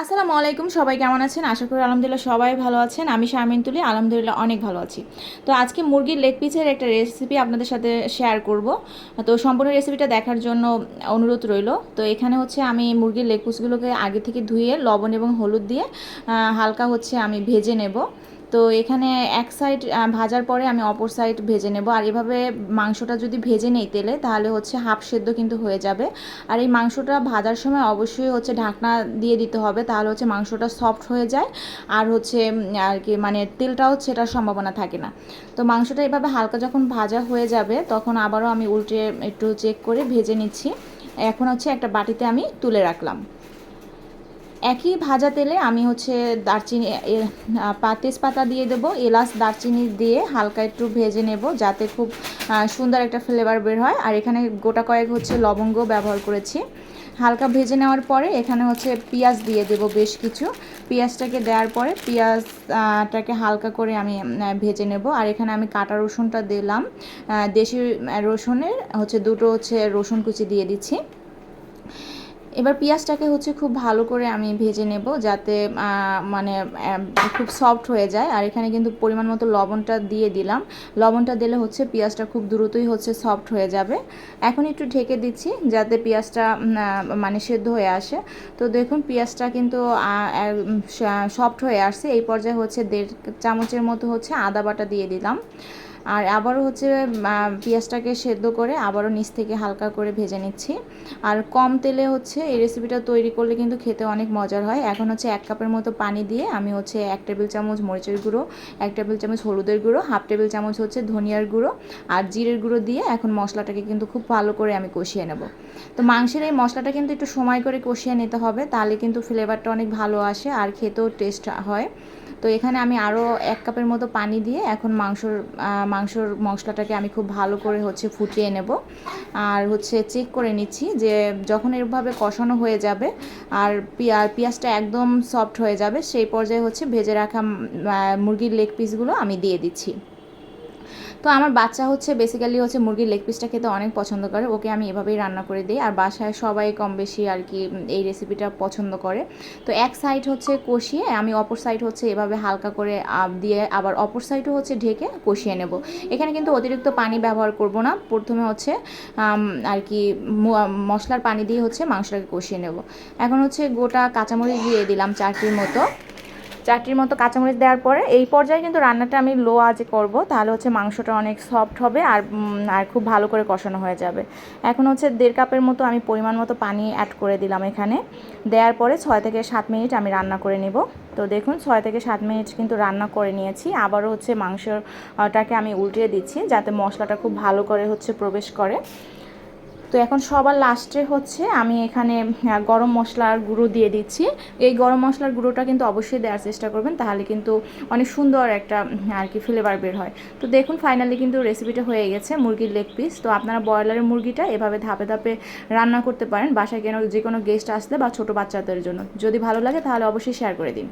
আসসালামু আলাইকুম, সবাই কেমন আছেন? আশা করি আলহামদুলিল্লাহ সবাই ভালো আছেন। আমি শারমিন তুলি, আলহামদুলিল্লাহ অনেক ভালো আছি। তো আজকে মুরগির লেগ পিসের একটা রেসিপি আপনাদের সাথে শেয়ার করব। তো সম্পূর্ণ রেসিপিটা দেখার জন্য অনুরোধ রইল। তো এখানে হচ্ছে আমি মুরগির লেগ পিসগুলোকে আগে থেকে ধুয়ে লবণ এবং হলুদ দিয়ে হালকা হচ্ছে আমি ভেজে নেব। তো এখানে এক সাইড ভাজার পরে আমি অপর সাইড ভেজে নেব। আর এভাবে মাংসটা যদি ভেজে নেই তেলে, তাহলে হচ্ছে হাফ সেদ্ধ কিন্তু হয়ে যাবে। আর এই মাংসটা ভাজার সময় অবশ্যই হচ্ছে ঢাকনা দিয়ে দিতে হবে, তাহলে হচ্ছে মাংসটা সফট হয়ে যায়। আর হচ্ছে আর কি মানে তেলটাও সেটার সম্ভাবনা থাকে না। তো মাংসটা এভাবে হালকা যখন ভাজা হয়ে যাবে, তখন আবারও আমি উল্টে একটু চেক করে ভেজে নিচ্ছি। এখন হচ্ছে একটা বাটিতে আমি তুলে রাখলাম। একই ভাজা তেলে আমি হচ্ছে দারচিনি তেজপাতা দিয়ে দেবো, এলাচ, দারচিনি দিয়ে হালকা একটু ভেজে নেব, যাতে খুব সুন্দর একটা ফ্লেভার বের হয়। আর এখানে গোটা কয়েক হচ্ছে লবঙ্গ ব্যবহার করেছি। হালকা ভেজে নেওয়ার পরে এখানে হচ্ছে পেঁয়াজ দিয়ে দেব বেশ কিছু। পেঁয়াজটাকে দেওয়ার পরে পেঁয়াজটাকে হালকা করে আমি ভেজে নেব। আর এখানে আমি কাটা রসুনটা দিলাম। দেশি রসুনের হচ্ছে দুটো হচ্ছে রসুন কুচি দিয়ে দিচ্ছি। এবার পেঁয়াজটাকে হচ্ছে খুব ভালো করে আমি ভেজে নেব যাতে মানে খুব সফট হয়ে যায়। আর এখানে কিন্তু পরিমাণ মতো লবণটা দিয়ে দিলাম। লবণটা দিলে হচ্ছে পেঁয়াজটা খুব দ্রুতই হচ্ছে সফট হয়ে যাবে। এখন একটু ঢেকে দিচ্ছি যাতে পেঁয়াজটা মানে সেদ্ধ হয়ে আসে। তো দেখুন পেঁয়াজটা কিন্তু সফট হয়ে আসছে। এই পর্যায়ে হচ্ছে দেড় চামচের মতো হচ্ছে আদা বাটা দিয়ে দিলাম। আর আবারও হচ্ছে পেঁয়াজটাকে সেদ্ধ করে আবারও নিচ থেকে হালকা করে ভেজে নিচ্ছি। আর কম তেলে হচ্ছে এই রেসিপিটা তৈরি করলে কিন্তু খেতে অনেক মজার হয়। এখন হচ্ছে এক কাপের মতো পানি দিয়ে আমি হচ্ছে এক টেবিল চামচ মরিচের গুঁড়ো, এক টেবিল চামচ হলুদের গুঁড়ো হাফ টেবিল চামচ হচ্ছে ধনিয়ার গুঁড়ো আর জিরের গুঁড়ো দিয়ে এখন মশলাটাকে কিন্তু খুব ভালো করে আমি কষিয়ে নেব। তো মাংসের এই মশলাটা কিন্তু একটু সময় করে কষিয়ে নিতে হবে, তাহলে কিন্তু ফ্লেভারটা অনেক ভালো আসে আর খেতেও টেস্ট হয়। তো এখানে আমি আরও এক কাপের মতো পানি দিয়ে এখন মাংসর মাংসর মশলাটাকে আমি খুব ভালো করে হচ্ছে ফুটিয়ে নেব। আর হচ্ছে চেক করে নিচ্ছি যে যখন এরভাবে কষানো হয়ে যাবে আর পিয়া- পেঁয়াজটা একদম সফট হয়ে যাবে, সেই পর্যায়ে হচ্ছে ভেজে রাখা মুরগির লেগ পিসগুলো আমি দিয়ে দিচ্ছি। তো আমার বাচ্চা হচ্ছে বেসিক্যালি হচ্ছে মুরগির লেগ পিসটা খেতে অনেক পছন্দ করে। ওকে আমি এভাবেই রান্না করে দিই। আর বাসায় সবাই কম বেশি আর কি এই রেসিপিটা পছন্দ করে। তো এক সাইড হচ্ছে কষিয়ে আমি অপর সাইড হচ্ছে এভাবে হালকা করে দিয়ে আবার অপর সাইডও হচ্ছে ঢেকে কষিয়ে নেব। এখানে কিন্তু অতিরিক্ত পানি ব্যবহার করব না। প্রথমে হচ্ছে আর কি মশলার পানি দিয়ে হচ্ছে মাংসটাকে কষিয়ে নেব। এখন হচ্ছে গোটা কাঁচামরিচ দিয়ে দিলাম চারটির মতো। চারটির মতো কাঁচামরিচ দেওয়ার পরে এই পর্যায়ে কিন্তু রান্নাটা আমি লো আজে করব, তাহলে হচ্ছে মাংসটা অনেক সফট হবে আর আর খুব ভালো করে কষানো হয়ে যাবে। এখন হচ্ছে দেড় কাপের মতো আমি পরিমাণ মতো পানি অ্যাড করে দিলাম এখানে। দেওয়ার পরে ছয় থেকে সাত মিনিট আমি রান্না করে নেব। তো দেখুন, ছয় থেকে সাত মিনিট কিন্তু রান্না করে নিয়েছি। আবারও হচ্ছে মাংসটাকে আমি উল্টিয়ে দিচ্ছি যাতে মশলাটা খুব ভালো করে হচ্ছে প্রবেশ করে। তো এখন সবার লাস্টে হচ্ছে আমি এখানে গরম মশলার গুঁড়ো দিয়ে দিচ্ছি। এই গরম মশলার গুঁড়োটা কিন্তু অবশ্যই দেওয়ার চেষ্টা করবেন, তাহলে কিন্তু অনেক সুন্দর একটা আর কি ফ্লেভার বের হয়। তো দেখুন ফাইনালি কিন্তু রেসিপিটা হয়ে গেছে, মুরগির লেগ পিস তো আপনারা ব্রয়লারের মুরগিটা এভাবে ধাপে ধাপে রান্না করতে পারেন, বাসায় কেন যে কোনো গেস্ট আসলে বা ছোটো বাচ্চাদের জন্য। যদি ভালো লাগে তাহলে অবশ্যই শেয়ার করে দিন।